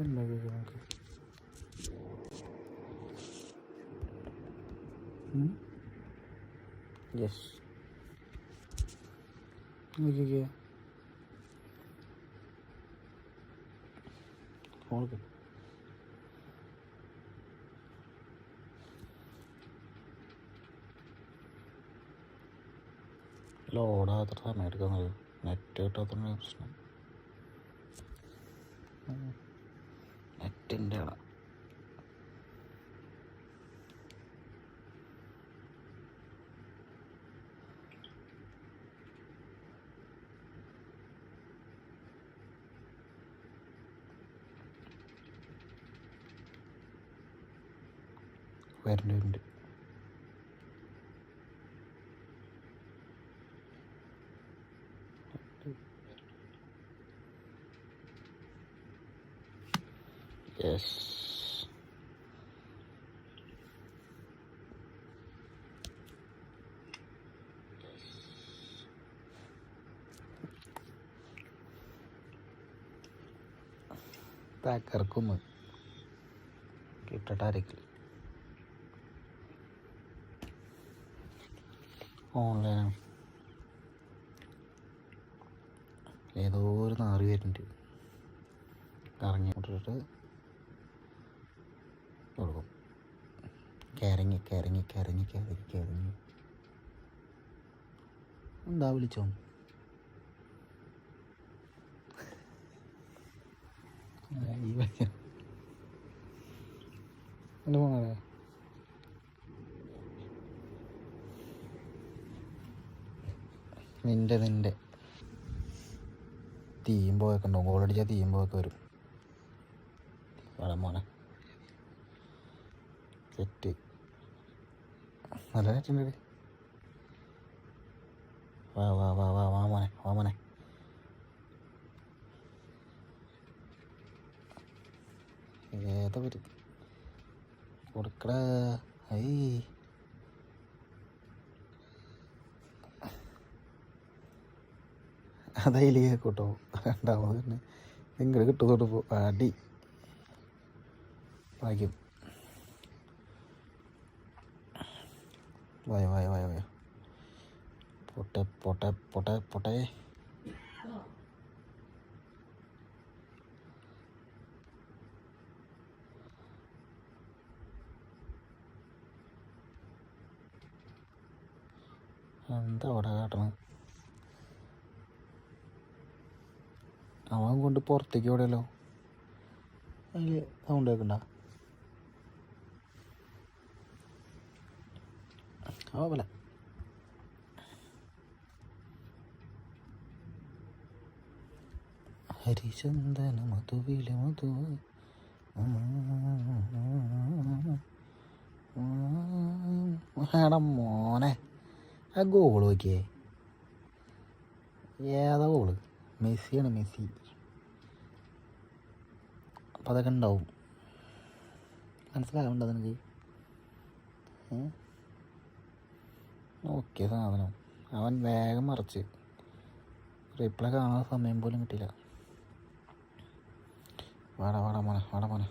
എന്താ നമുക്ക് യെസ് നോക്കിക്കേ ഫോൺ ലോഡാത്ര സമയം എടുക്കുന്നത് നെറ്റ് കിട്ടാത്തതാണ് പ്രശ്നം ആണ് വരുന്നുണ്ട്. യെസ് തകർക്കുന്നു കിട്ടട്ടായിരിക്കും ഓൺലൈനാണ് ഏതോ ഒരു നാറി വരുന്നുണ്ട്. കറങ്ങി കൊണ്ടിട്ട് കരങ്ങി കരങ്ങി കരങ്ങി കരങ്ങി കരങ്ങി എന്താ വിളിച്ചോ? ഈ നിന്റെ എന്റെ ഫോണല്ലേ നിന്റെ നിന്റെ തീയുമ്പോഴൊക്കെ ഉണ്ടാവും. ഗോളടിച്ചാൽ തീയുമ്പോഴൊക്കെ വരും. വളം മോനെ. സെറ്റ് നല്ല നെറ്റുണ്ട് വാ വാ വാ വാ വാ മോനെ വാ മോനെ. ഏതാ പറ്റി കൊടുക്കടാ. ഐ. അതതിൽ കേട്ടോ രണ്ടാമത് തന്നെ. നിങ്ങൾ കിട്ടുന്നോട്ട് പോ അടി. ഭാഗ്യം വായ വായ വായ വായ. പൊട്ടെ പൊട്ടെ പൊട്ടെ പൊട്ടെ. എന്താ അവിടെ കാട്ടണം? അവൻ കൊണ്ട് പുറത്തേക്ക് ഓടിയല്ലോ അതിൽ സൗണ്ട് കേൾക്കണ്ട. ആ പോലെ ഹരിചന്ദന മധുവിലെ മധു. എടാ മോനെ ആ ഗോൾ നോക്കിയേ. ഏതാ ഗോൾ മെസ്സിയാണ് മെസ്സി. അപ്പം അതൊക്കെ ഉണ്ടാവും. മനസ്സിലാവുണ്ടോ നിനക്ക്? ഏ? നോക്കിയ സാധനം. അവൻ വേഗം മറിച്ച്. റിപ്ലൈ കാണാൻ സമയം പോലും കിട്ടില്ല വാടാ വാടാ മോനെ വാടാ മോനെ.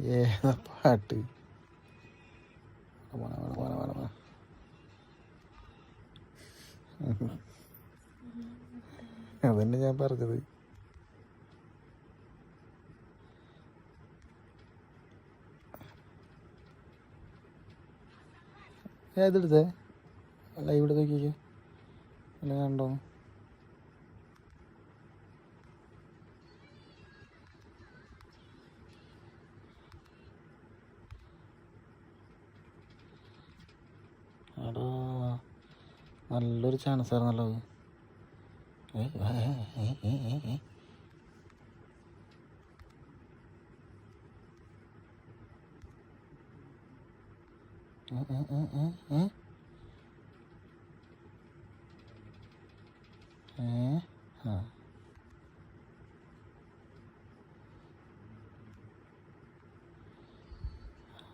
ഏതാ പാട്ട്? വേണം വേണം വേണം വേണം അതന്നെ ഞാൻ പറഞ്ഞത്. ഏതെടുത്തേ അല്ല ഇവിടെ നോക്കിക്കേ അല്ല കണ്ടോ? നല്ലൊരു ചാൻസ് ആയിരുന്നല്ലോ അത്. ഏ, ഏ, ഏ, ഏ, ഏ, ഏ. ഏ, ഏ, ഏ, ഏ, ഏ. ഏ, ആ.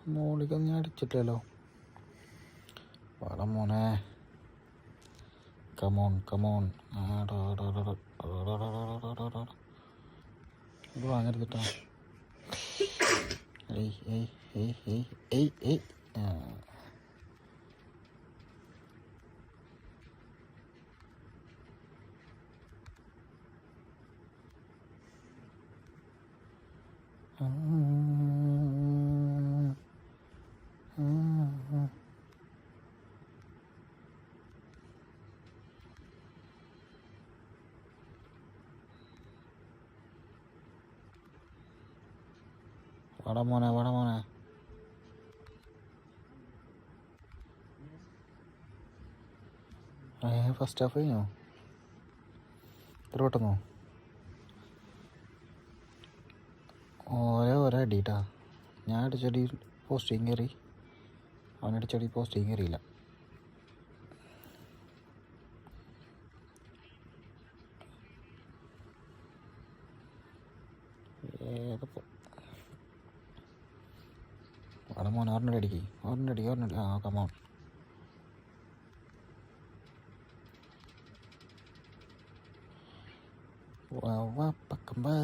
മോളിക്ക് ഞാൻ അടിച്ചിട്ടില്ലല്ലോ കമോൺ കമോൺ ഇത് വാങ്ങരുതിട്ടോ ഏയ് ഏയ് ഏയ് ഏയ് ഏയ് ഏയ് ആ. വാടാ മോനെ വാടാ മോനെ ഏ ഫസ്റ്റ് ഹാഫ് കഴിഞ്ഞോ? ഇത്ര പെട്ടെന്നോ? ഓരോ ഓരോ അടിയിട്ടാ ഞാൻ അടിച്ചടി പോസ്റ്റിങ് കയറി. അവനടിച്ചടി പോസ്റ്റിങ് കയറിയില്ല. ഏതപ്പോ മോനെ ഒരെണ്ണം അടിക്ക് ഒരെണ്ണം അടി ആ കമോൺ വാ വാ പക്കം വാ.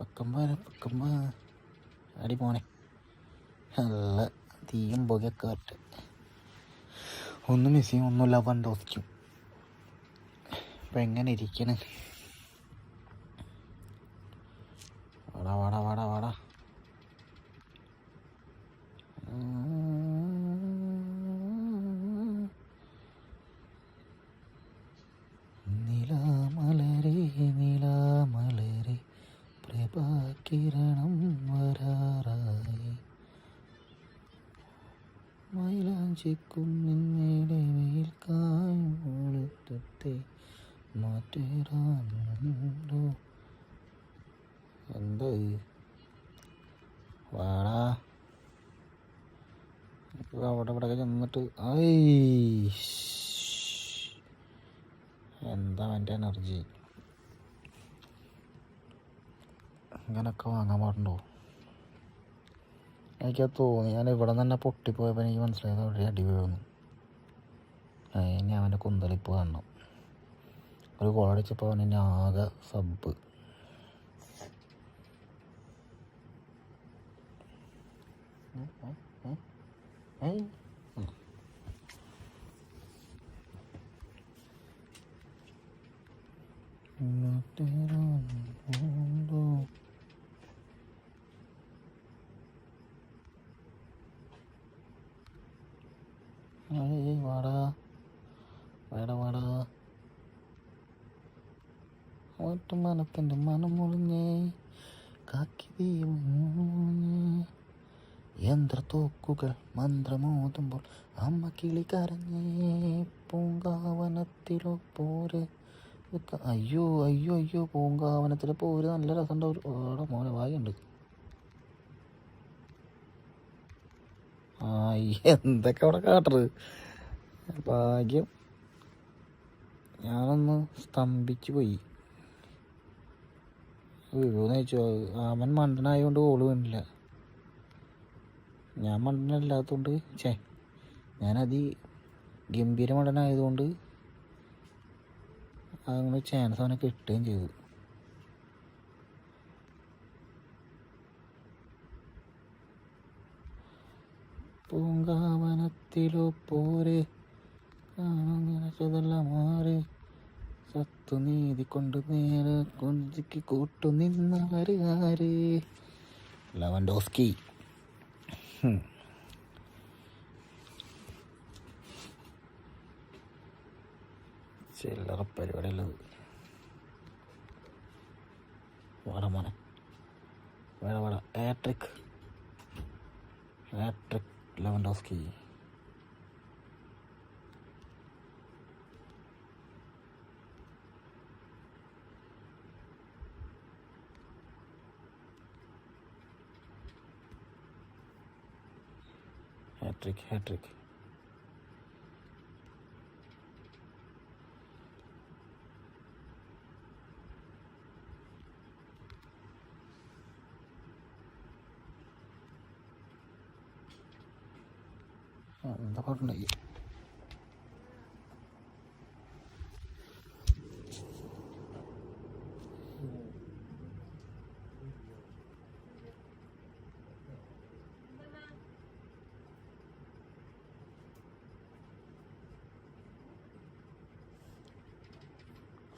പക്കം വാ പക്കം വാ. അടി മോനെ. നല്ല തീയും പുകയൊക്കെ വരട്ടെ. ഒന്നും മിസ് ചെയ്യും ഒന്നുമില്ല പണ്ടോസിക്കും അപ്പം എങ്ങനെ ഇരിക്കണേ? വാടാ വാടാ വാടാ. പ്രഭാകിരണം വരാറായി. മൈലാഞ്ചിക്കുന്നിന്നേടെ മേൽക്കായും ഒളുത്തത്തെ മാറ്റേറാനുണ്ടോ? എന്താ? വാടാ. അവിടെ ഇവിടെ ചെന്നിട്ട് ഐ എന്താ എന്റെ എനർജി? ഇങ്ങനൊക്കെ വാങ്ങാൻ പാടുണ്ടോ? എനിക്കത് തോന്നി. ഞാൻ ഇവിടെ തന്നെ പൊട്ടിപ്പോയപ്പോൾ എനിക്ക് മനസ്സിലായത് അവിടെ അടി വീഴുന്നു ഇനി അവന്റെ കുന്തളിപ്പ് കാണണം. ഒരു കോളടിച്ചപ്പോൾ അവൻ എന്നെ ആകെ സബ്. ഏയ് മാറ്റേറാനുണ്ടോ ഏയ് വാടാ വാടാ വാടാ ഒറ്റ മനത്തിന്റെ മനം മുറിഞ്ഞേ കാക്കി ദീപമൂഞ്ഞേ യന്ത്രത്തോക്കുകൾ മന്ത്രമോതുമ്പോൾ അമ്മ കിളി കരഞ്ഞേ പൂങ്കാവനത്തിലോ പോര് അയ്യോ അയ്യോ അയ്യോ പൂങ്കാവനത്തിലെ പോര് നല്ല രസമുണ്ടാവും ഓടെ മോനെ വായുണ്ട്. ആ എന്തൊക്കെ അവിടെ കാട്ടറ് ഭാഗ്യം. ഞാനൊന്ന് സ്തംഭിച്ചു പോയി. വീഴുമെന്ന് ചോദിച്ചു. അവൻ മണ്ടനായതുകൊണ്ട് ഓൾ വീണില്ല. ഞാൻ മണ്ടനല്ലാത്തതുകൊണ്ട് ചേ ഞാനതി ഗംഭീര മണ്ടനായതുകൊണ്ട് അങ്ങനെ ചാൻസ് അവനെ കിട്ടുകയും ചെയ്തു. പൂങ്കാവനത്തിലോ പോരെ കാണാതെല്ലാം മാറി. സത്തു നീതി കൊണ്ട് നേരെ കൊഞ്ചിക്ക് കൂട്ടു നിന്നവര് ആര്? ലവൻഡോസ്കി. ചില്ലറ പരിപാടിയുള്ളത് വേണം മോനെ. വേണം വേണം hattrick hattrick Lewandowski. Hattrick hattrick എന്താ പറഞ്ഞേ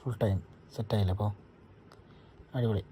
ഫുൾ ടൈം സെറ്റായില്ല അപ്പോൾ? അടിപൊളി.